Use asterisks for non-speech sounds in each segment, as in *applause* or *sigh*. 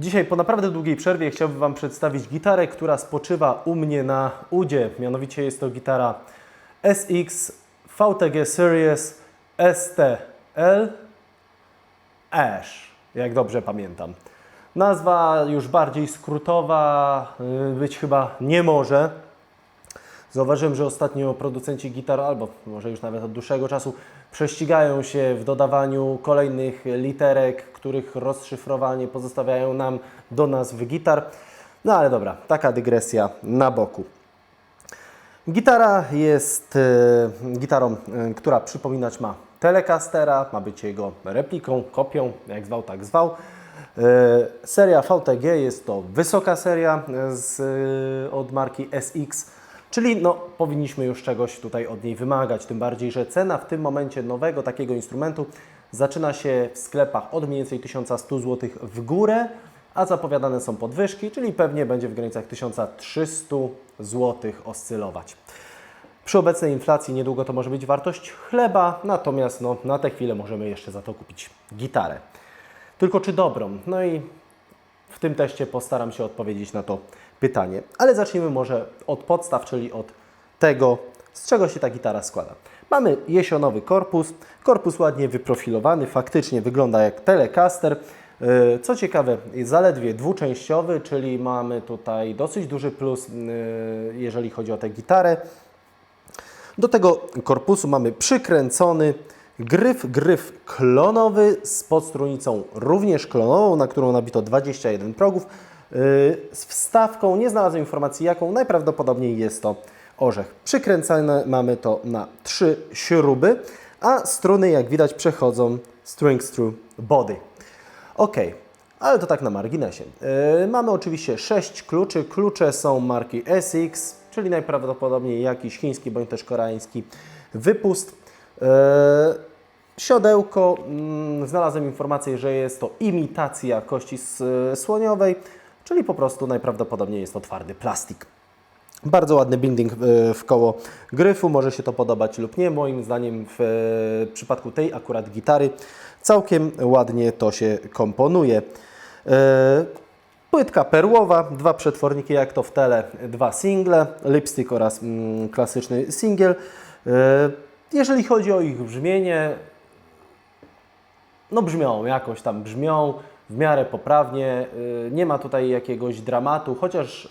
Dzisiaj po naprawdę długiej przerwie chciałbym Wam przedstawić gitarę, która spoczywa u mnie na udzie. Mianowicie jest to gitara SX VTG Series STL Ash, jak dobrze pamiętam. Nazwa już bardziej skrótowa y, być chyba nie może. Zauważyłem, że ostatnio producenci gitar, albo może już nawet od dłuższego czasu, prześcigają się w dodawaniu kolejnych literek, których rozszyfrowanie pozostawiają nam do nazw gitar. No ale dobra, taka dygresja na boku. Gitara jest e, gitarą, e, która przypominać ma Telecastera, ma być jego repliką, kopią, jak zwał, tak zwał. E, seria VTG jest to wysoka seria e, z, od marki SX, czyli no, powinniśmy już czegoś tutaj od niej wymagać. Tym bardziej, że cena w tym momencie nowego takiego instrumentu zaczyna się w sklepach od mniej więcej 1100 zł w górę, a zapowiadane są podwyżki, czyli pewnie będzie w granicach 1300 zł oscylować. Przy obecnej inflacji niedługo to może być wartość chleba, natomiast no, na tę chwilę możemy jeszcze za to kupić gitarę. Tylko czy dobrą? No i w tym teście postaram się odpowiedzieć na to pytanie. Ale zacznijmy może od podstaw, czyli od tego, z czego się ta gitara składa. Mamy jesionowy korpus, korpus ładnie wyprofilowany, faktycznie wygląda jak Telecaster. Yy, Co ciekawe, zaledwie dwuczęściowy, czyli mamy tutaj dosyć duży plus, yy, jeżeli chodzi o tę gitarę. Do tego korpusu mamy przykręcony gryf, gryf klonowy z podstrunicą również klonową, na którą nabito 21 progów. Yy, Z wstawką, nie znalazłem informacji jaką, najprawdopodobniej jest to orzech. Przykręcane mamy to na trzy śruby, a struny jak widać przechodzą strings through body. Ok, ale to tak na marginesie. Yy, mamy oczywiście 6 kluczy. Klucze są marki SX, czyli najprawdopodobniej jakiś chiński bądź też koreański wypust. Yy, siodełko, mm, znalazłem informację, że jest to imitacja kości s- słoniowej, czyli po prostu najprawdopodobniej jest to twardy plastik. Bardzo ładny binding w- w koło gryfu, może się to podobać lub nie. Moim zdaniem w e, przypadku tej akurat gitary całkiem ładnie to się komponuje. E, Płytka perłowa, dwa przetworniki jak to w tele, dwa single, lipstick oraz mm, klasyczny singiel. E, Jeżeli chodzi o ich brzmienie, no brzmią, jakoś tam brzmią, w miarę poprawnie. y, Nie ma tutaj jakiegoś dramatu, chociaż y,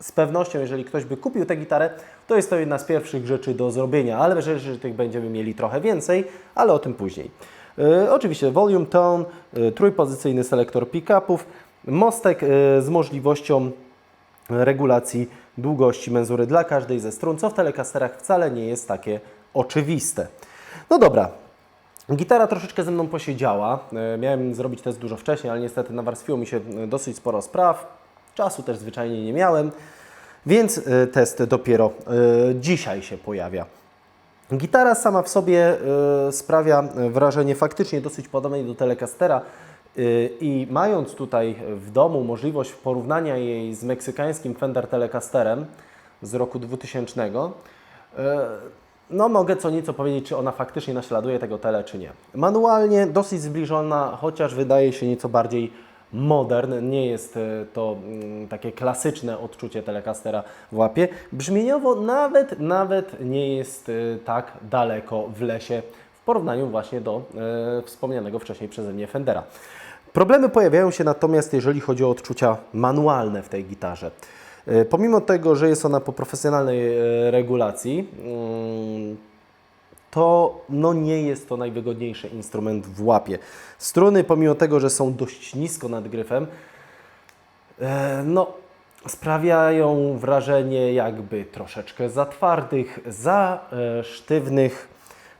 z pewnością, jeżeli ktoś by kupił tę gitarę, to jest to jedna z pierwszych rzeczy do zrobienia, ale rzeczy tych będziemy mieli trochę więcej, ale o tym później. Y, Oczywiście volume tone, trójpozycyjny selektor pick-upów, mostek z możliwością regulacji długości menzury dla każdej ze strun, co w telecasterach wcale nie jest takie oczywiste. No dobra, Gitara troszeczkę ze mną posiedziała. E, Miałem zrobić test dużo wcześniej, ale niestety nawarstwiło mi się e, dosyć sporo spraw. Czasu też zwyczajnie nie miałem, więc e, test dopiero dzisiaj się pojawia. Gitara sama w sobie sprawia wrażenie faktycznie dosyć podobnej do Telecastera i mając tutaj w domu możliwość porównania jej z meksykańskim Fender Telecasterem z roku 2000, e, no mogę co nieco powiedzieć, czy ona faktycznie naśladuje tego tele, czy nie. Manualnie dosyć zbliżona, chociaż wydaje się nieco bardziej modern. Nie jest e, to mm, takie klasyczne odczucie Telecastera w łapie. Brzmieniowo nawet, nawet nie jest e, tak daleko w lesie w porównaniu właśnie do e, wspomnianego wcześniej przeze mnie Fendera. Problemy pojawiają się natomiast, jeżeli chodzi o odczucia manualne w tej gitarze. E, Pomimo tego, że jest ona po profesjonalnej e, regulacji, mm, to no nie jest to najwygodniejszy instrument w łapie. Struny, pomimo tego, że są dość nisko nad gryfem, e, no, sprawiają wrażenie jakby troszeczkę za twardych, za sztywnych.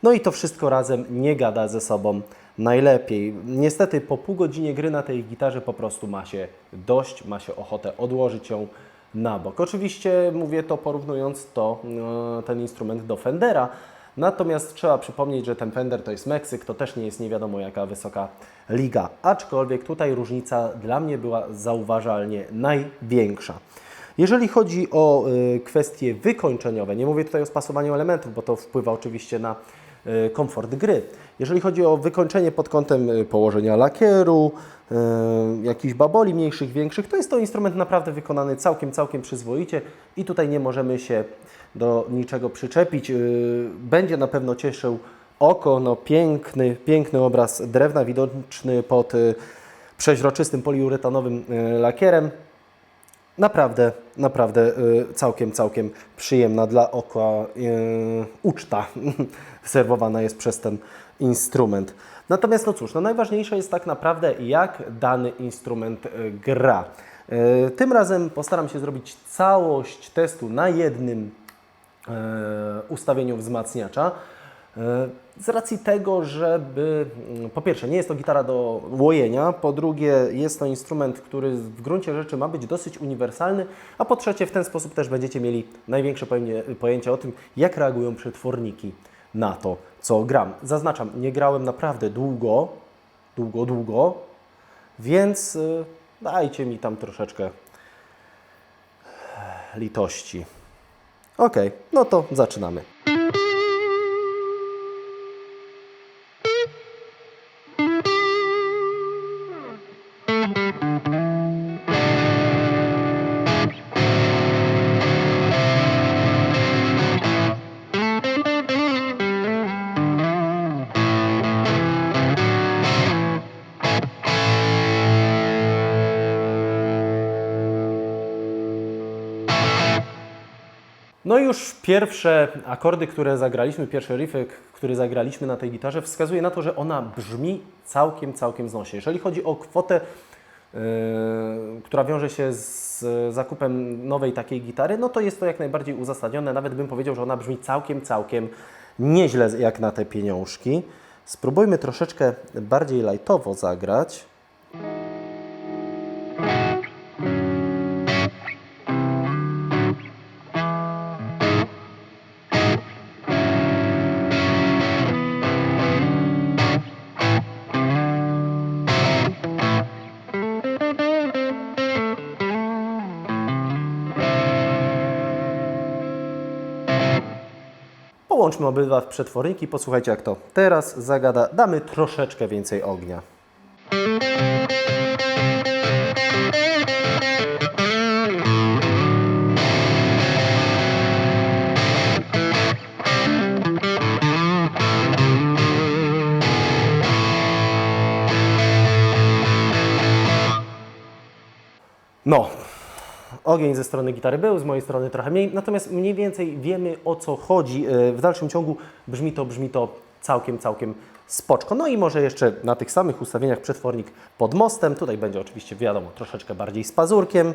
No i to wszystko razem nie gada ze sobą najlepiej. Niestety po pół godzinie gry na tej gitarze po prostu ma się dość, ma się ochotę odłożyć ją na bok. Oczywiście mówię to porównując to, e, ten instrument do Fendera, Natomiast trzeba przypomnieć, że ten Fender to jest Meksyk, to też nie jest nie wiadomo jaka wysoka liga. Aczkolwiek tutaj różnica dla mnie była zauważalnie największa. Jeżeli chodzi o y, kwestie wykończeniowe, nie mówię tutaj o spasowaniu elementów, bo to wpływa oczywiście na e, komfort gry. Jeżeli chodzi o wykończenie pod kątem e, położenia lakieru, e, jakichś baboli mniejszych, większych, to jest to instrument naprawdę wykonany całkiem, całkiem przyzwoicie i tutaj nie możemy się do niczego przyczepić. E, Będzie na pewno cieszył oko, no piękny, piękny obraz drewna widoczny pod e, przeźroczystym poliuretanowym e, lakierem. Naprawdę, naprawdę y, całkiem, całkiem przyjemna dla oka y, uczta *laughs* serwowana jest przez ten instrument. Natomiast no cóż, no najważniejsze jest tak naprawdę jak dany instrument y, gra. Tym razem postaram się zrobić całość testu na jednym ustawieniu wzmacniacza. E, Z racji tego, żeby mm, po pierwsze nie jest to gitara do łojenia, po drugie jest to instrument, który w gruncie rzeczy ma być dosyć uniwersalny, a po trzecie w ten sposób też będziecie mieli największe pojęcie, o tym, jak reagują przetworniki na to, co gram. Zaznaczam, nie grałem naprawdę długo, długo, długo, więc y, dajcie mi tam troszeczkę litości. Ok, no to zaczynamy. No i już pierwsze akordy, które zagraliśmy, pierwszy riff, który zagraliśmy na tej gitarze, wskazuje na to, że ona brzmi całkiem, całkiem znośnie. Jeżeli chodzi o kwotę, yy, która wiąże się z zakupem nowej takiej gitary, no to jest to jak najbardziej uzasadnione. Nawet bym powiedział, że ona brzmi całkiem, całkiem nieźle jak na te pieniążki. Spróbujmy troszeczkę bardziej lightowo zagrać. Połączmy obydwa przetworniki, posłuchajcie jak to teraz zagada. Damy troszeczkę więcej ognia. No, Ogień ze strony gitary był, z mojej strony trochę mniej, natomiast mniej więcej wiemy o co chodzi. E, W dalszym ciągu brzmi to, brzmi to całkiem, całkiem spoczko. No i może jeszcze na tych samych ustawieniach przetwornik pod mostem. Tutaj będzie oczywiście wiadomo troszeczkę bardziej z pazurkiem.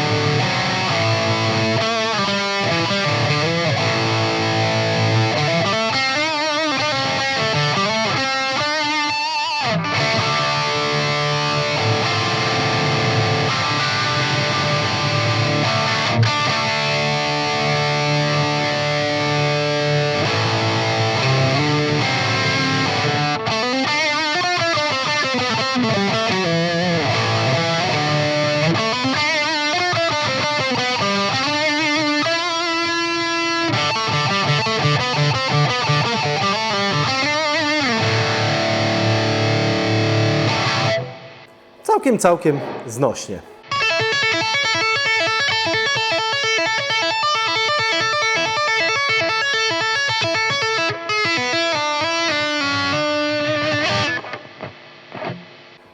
Całkiem, całkiem znośnie.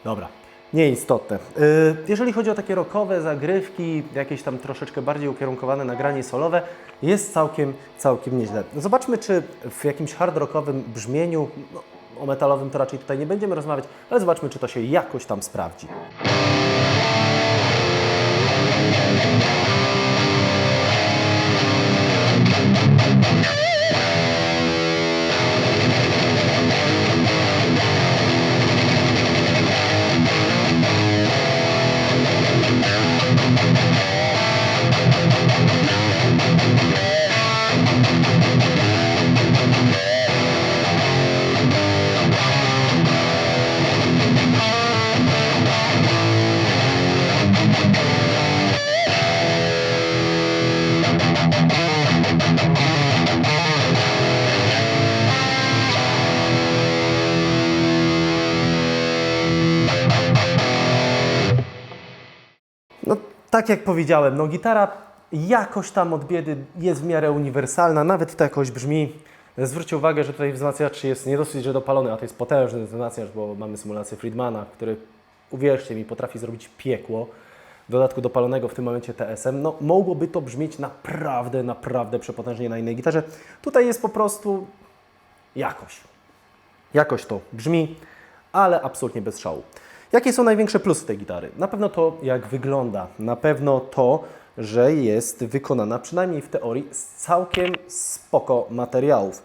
Dobra. Nieistotne. Y, Jeżeli chodzi o takie rockowe zagrywki, jakieś tam troszeczkę bardziej ukierunkowane na granie solowe, jest całkiem, całkiem nieźle. Zobaczmy, czy w jakimś hard rockowym brzmieniu, no, o metalowym to raczej tutaj nie będziemy rozmawiać, ale zobaczmy, czy to się jakoś tam sprawdzi. Tak jak powiedziałem, no gitara jakoś tam od biedy jest w miarę uniwersalna, nawet to jakoś brzmi. Zwróćcie uwagę, że tutaj wzmacniacz jest nie dosyć, że dopalony, a to jest potężny wzmacniacz, bo mamy symulację Friedmana, który, uwierzcie mi, potrafi zrobić piekło. W dodatku dopalonego w tym momencie TSM, no mogłoby to brzmieć naprawdę, naprawdę przepotężnie na innej gitarze. Tutaj jest po prostu jakoś. Jakoś to brzmi, ale absolutnie bez szału. Jakie są największe plusy tej gitary? Na pewno to, jak wygląda. Na pewno to, że jest wykonana, przynajmniej w teorii, z całkiem spoko materiałów.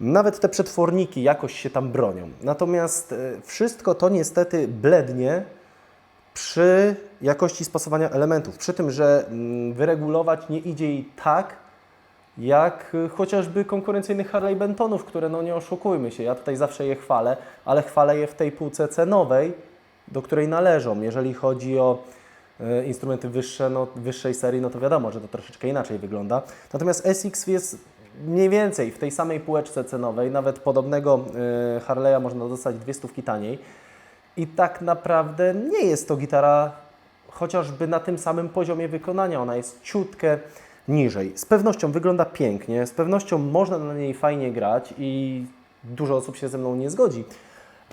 Nawet te przetworniki jakoś się tam bronią. Natomiast e, wszystko to niestety blednie przy jakości spasowania elementów. Przy tym, że mm, wyregulować nie idzie jej tak, jak y, chociażby konkurencyjnych Harley Bentonów, które no nie oszukujmy się, ja tutaj zawsze je chwalę, ale chwalę je w tej półce cenowej, do której należą. Jeżeli chodzi o y, instrumenty wyższe, no, wyższej serii, no to wiadomo, że to troszeczkę inaczej wygląda. Natomiast SX jest mniej więcej w tej samej półeczce cenowej, nawet podobnego y, Harley'a można dostać dwie stówki taniej. I tak naprawdę nie jest to gitara chociażby na tym samym poziomie wykonania. Ona jest ciutkę niżej. Z pewnością wygląda pięknie, z pewnością można na niej fajnie grać i dużo osób się ze mną nie zgodzi.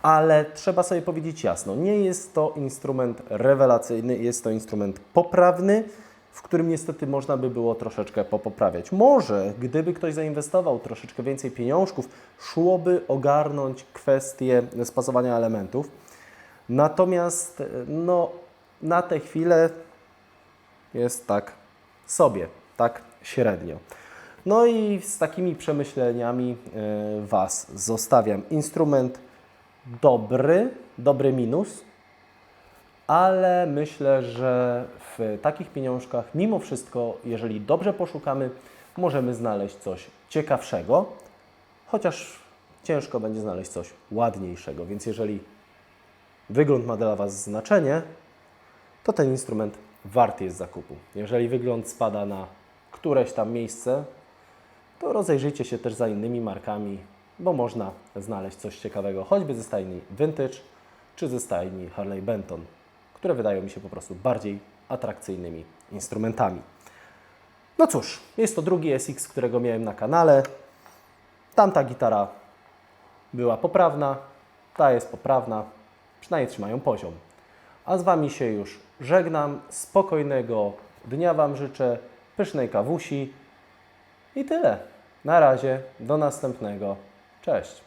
Ale trzeba sobie powiedzieć jasno, nie jest to instrument rewelacyjny, jest to instrument poprawny, w którym niestety można by było troszeczkę popoprawiać. Może gdyby ktoś zainwestował troszeczkę więcej pieniążków, szłoby ogarnąć kwestię spasowania elementów. Natomiast no, na tę chwilę jest tak sobie, tak średnio. No i z takimi przemyśleniami e, Was zostawiam. Instrument dobry, dobry minus, ale myślę, że w takich pieniążkach, mimo wszystko, jeżeli dobrze poszukamy, możemy znaleźć coś ciekawszego, chociaż ciężko będzie znaleźć coś ładniejszego. Więc jeżeli wygląd ma dla Was znaczenie, to ten instrument wart jest zakupu. Jeżeli wygląd spada na któreś tam miejsce, to rozejrzyjcie się też za innymi markami, bo można znaleźć coś ciekawego, choćby ze stajni Vintage czy ze stajni Harley Benton, które wydają mi się po prostu bardziej atrakcyjnymi instrumentami. No cóż, jest to drugi SX, którego miałem na kanale. Tamta gitara była poprawna, ta jest poprawna, przynajmniej trzymają poziom. A z Wami się już żegnam. Spokojnego dnia Wam życzę, pysznej kawusi i tyle. Na razie, do następnego. Cześć.